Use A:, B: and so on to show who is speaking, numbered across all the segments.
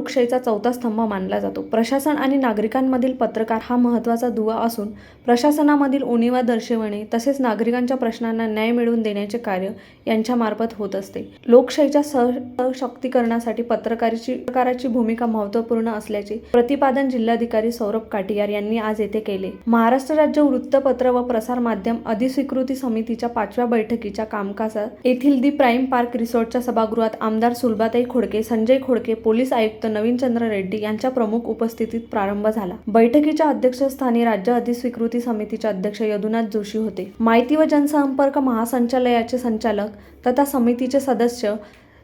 A: लोकशाहीचा चौथा स्तंभ मानला जातो. प्रशासन आणि नागरिकांमधील पत्रकार हा महत्त्वाचा दुवा असून प्रशासनामधील उणीवा दर्शवणे तसेच नागरिकांच्या प्रश्नांना न्याय मिळवून देण्याचे कार्य यांच्यामार्फत होत असते. लोकशाहीच्या सशक्तीकरणासाठी पत्रकाराची पत्रकाराची भूमिका महत्त्वपूर्ण असल्याचे प्रतिपादन जिल्हाधिकारी सौरभ काटियार यांनी आज येथे केले. महाराष्ट्र राज्य वृत्तपत्र व प्रसार माध्यम अधिस्वीकृती समितीच्या पाचव्या बैठकीच्या कामकाजात येथील दी प्राईम पार्क रिसॉर्टच्या सभागृहात आमदार सुलभाताई खोडके संजय खोडके पोलीस आयुक्त नवीन चंद्र रेड्डी यांच्या प्रमुख उपस्थितीत प्रारंभ झाला. बैठकीच्या अध्यक्षस्थानी राज्य अधिस्वीकृती समितीचे अध्यक्ष यदुनाथ जोशी होते. माहिती व जनसंपर्क महासंचालयाचे संचालक तथा समितीचे सदस्य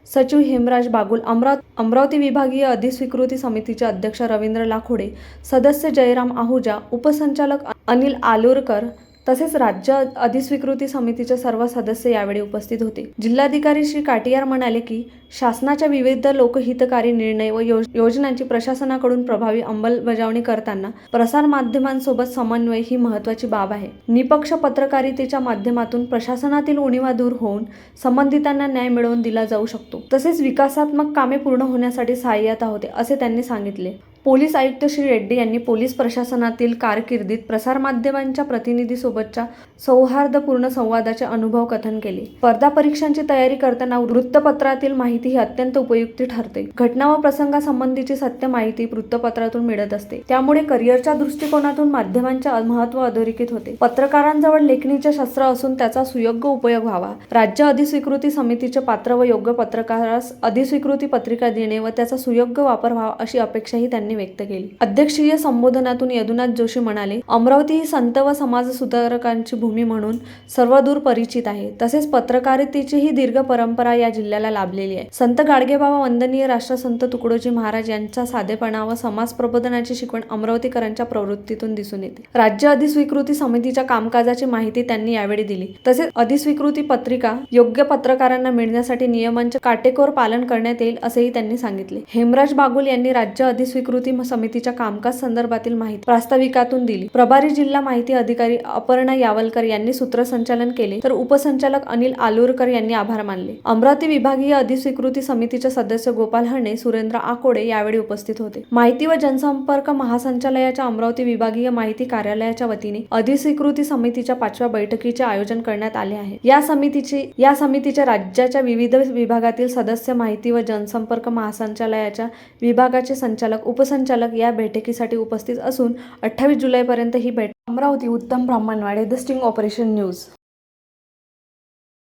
A: सचिव हेमराज बागुल अमराव अमरावती विभागीय अधिस्वीकृती समितीचे अध्यक्ष रवींद्र लाखोडे सदस्य जयराम आहुजा उपसंचालक अनिल आलुरकर तसेच राज्य अधिस्वीकृती समितीचे सर्व सदस्य यावेळी उपस्थित होते. जिल्हाधिकारी श्री काटियार म्हणाले की शासनाच्या विविध लोकहितकारी निर्णय व योजनांची प्रशासनाकडून प्रभावी अंमलबजावणी करताना प्रसार माध्यमांसोबत समन्वय ही महत्त्वाची बाब आहे. निपक्ष पत्रकारितेच्या माध्यमातून प्रशासनातील उणीवा दूर होऊन संबंधितांना न्याय मिळवून दिला जाऊ शकतो. तसेच विकासात्मक कामे पूर्ण होण्यासाठी सहाय्यता होते असे त्यांनी सांगितले. पोलीस आयुक्त श्री रेड्डी यांनी पोलीस प्रशासनातील कारकिर्दीत प्रसारमाध्यमांच्या प्रतिनिधीसोबतच्या सौहार्दपूर्ण संवादाचे अनुभव कथन केले. स्पर्धा परीक्षांची तयारी करताना वृत्तपत्रातील माहिती ही अत्यंत उपयुक्ती ठरते. घटना व प्रसंगासंबंधीची सत्य माहिती वृत्तपत्रातून मिळत असते. त्यामुळे करिअरच्या दृष्टिकोनातून माध्यमांचे महत्त्व अधोरेखित होते. पत्रकारांजवळ लेखणीचे शस्त्र असून त्याचा सुयोग्य उपयोग व्हावा. राज्य अधिस्वीकृती समितीचे पात्र व योग्य पत्रकारास अधिस्वीकृती पत्रिका देणे व त्याचा सुयोग्य वापर व्हावा अशी अपेक्षाही त्यांनी व्यक्त केली. अध्यक्षीय संबोधनातून यदुनाथ जोशी म्हणाले अमरावती ही संत व समाज सुधारकांची भूमी म्हणून सर्वदूर परिचित आहे. तसेच पत्रकारितेची ही दीर्घ परंपरा या जिल्ह्याला लाभलेली आहे. संत गाडगेबाबा वंदनीय राष्ट्रसंत तुकडोजी महाराज यांचा साधेपणा व समाज प्रबोधनाची शिकवण अमरावतीकरांच्या प्रवृत्तीतून दिसून येते. राज्य अधिस्वीकृती समितीच्या कामकाजाची माहिती त्यांनी यावेळी दिली. तसेच अधिस्वीकृती पत्रिका योग्य पत्रकारांना मिळण्यासाठी नियमांचे काटेकोर पालन करण्यात येईल असेही त्यांनी सांगितले. हेमराज बागुल यांनी राज्य अधिस्वीकृती समितीच्या कामकाज संदर्भातील माहिती प्रास्ताविकातून दिली. प्रभारी जिल्हा माहिती अधिकारी अपर्णा यावलकर यांनी सूत्रसंचालन केले तर उपसंचालक अनिल आलुरकर यांनी आभार मानले. अमरावती विभागीय अधिस्वीकृती समितीचे सदस्य गोपाल हरणे सुरेंद्र आकोडे यावेळी उपस्थित होते. माहिती व जनसंपर्क महासंचालयाच्या अमरावती विभागीय माहिती कार्यालयाच्या वतीने अधिस्वीकृती समितीच्या पाचव्या बैठकीचे आयोजन करण्यात आले आहे. या समितीची या समितीच्या राज्याच्या विविध विभागातील सदस्य माहिती व जनसंपर्क महासंचालयाच्या विभागाचे संचालक उप उपसंचालक या बैठकीसाठी उपस्थित असून अठ्ठावीस जुलैपर्यंत ही बैठक Amravati Uttam Brahmanwade the sting operation news.